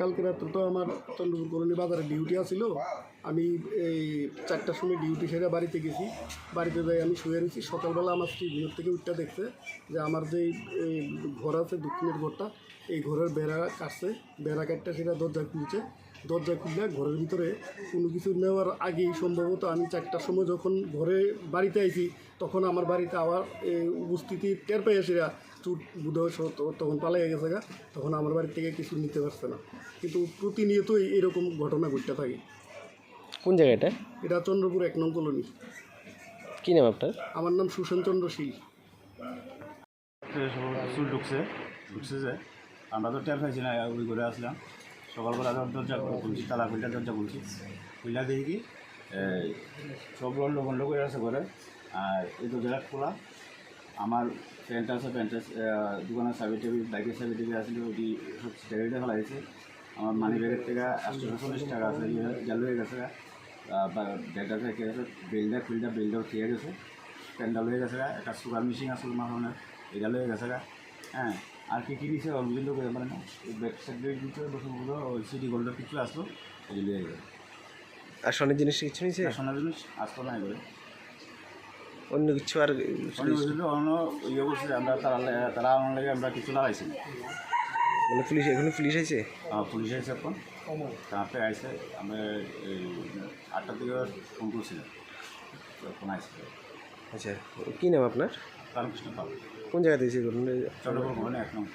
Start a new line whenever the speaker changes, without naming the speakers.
কালকে রাত্রে তো আমার চন্দ্রপুর কলোনি বাজারে ডিউটি আছিল। আমি এই চারটার সময় ডিউটি সেরে বাড়িতে গেছি। বাড়িতে যাই আমি শুয়ে রয়েছি। সকালবেলা আমার স্ত্রী ঘুমের থেকে উঠতে দেখছে যে আমার যে ঘর আছে, দক্ষিণের ঘরটা, এই ঘরের বেড়া কাটছে। বেড়া কাটটা সেটা দরজা খুলছে। দরজা খুললে ঘরের ভিতরে কোনো কিছু নেওয়ার আগেই সম্ভবত আমি চারটার সময় যখন ঘরে বাড়িতে আইছি, তখন আমার বাড়িতে আবার এই উপস্থিতি টের পেয়ে সেরা চুট বুধ তখন পালাই গেছে গা। তখন আমার বাড়ি থেকে কিছু নিতে পারছে না। কিন্তু প্রতিনিয়তই এরকম ঘটনা ঘটতে থাকে।
কোন জায়গাটা
এটা? চন্দ্রপুর এক নং কলোনি।
কী নাম আপনার?
আমার নাম সুশান্ত চন্দ্র শীল।
চুল ঢুকছে ঢুকছে যে। আমরা তো টের পাইছি না ওই করে আসলাম। সকালবেলা দরজা খুলছি তালা খুলটা দরজা খুলছি। খুললা দেখি কি সব লোক লোক লোক হয়ে আছে ঘরে। আর এই দরজাটা খোলা। আমার প্যান্ট আছে প্যান্ট দোকানের চাবি টাবি বাইকের চাবি টাবি আসলে ওটি সব ফেলা গেছে আমার মানি ব্যাগের থেকে আটশো চল্লিশ টাকা আছে গেল হয়ে গেছে। ব্যাগটা থেকে গেছে বেলটা খুলটা বেলটাও খেয়ে গেছে প্যান্ডাল হয়ে গেছে গা, একটা সুগার মেশিন আছে মাথানের এটা লয়ে গেছে গা। হ্যাঁ আর কি কি দিছে অলরেডি লোক মানে না। ব্যাক সাইডের ভিতরে বসুগুলো ওই সিটি গোল্ডের কিছু আসলো এই লয়ে গেছে
আর স্বর্ণের জিনিস কিছু নিয়েছে
সোনার জিনিস আসতো না এবারে
অন্য কিছু আর
অন্য অন্য ইয়ে করছে আমরা তারা তারা আমার লাগে আমরা কিছু লাগাইছি না
মানে পুলিশ এখানে পুলিশ আছে
পুলিশ আছে এখন। তারপরে আইসে আমরা এই আটটার দিকে ফোন করছিলাম। তখন আইসে
আচ্ছা কী নাম আপনার?
রামকৃষ্ণ পাল।
কোন জায়গা থেকে
চন্দ্রপুর ভবনে এক নম্বর।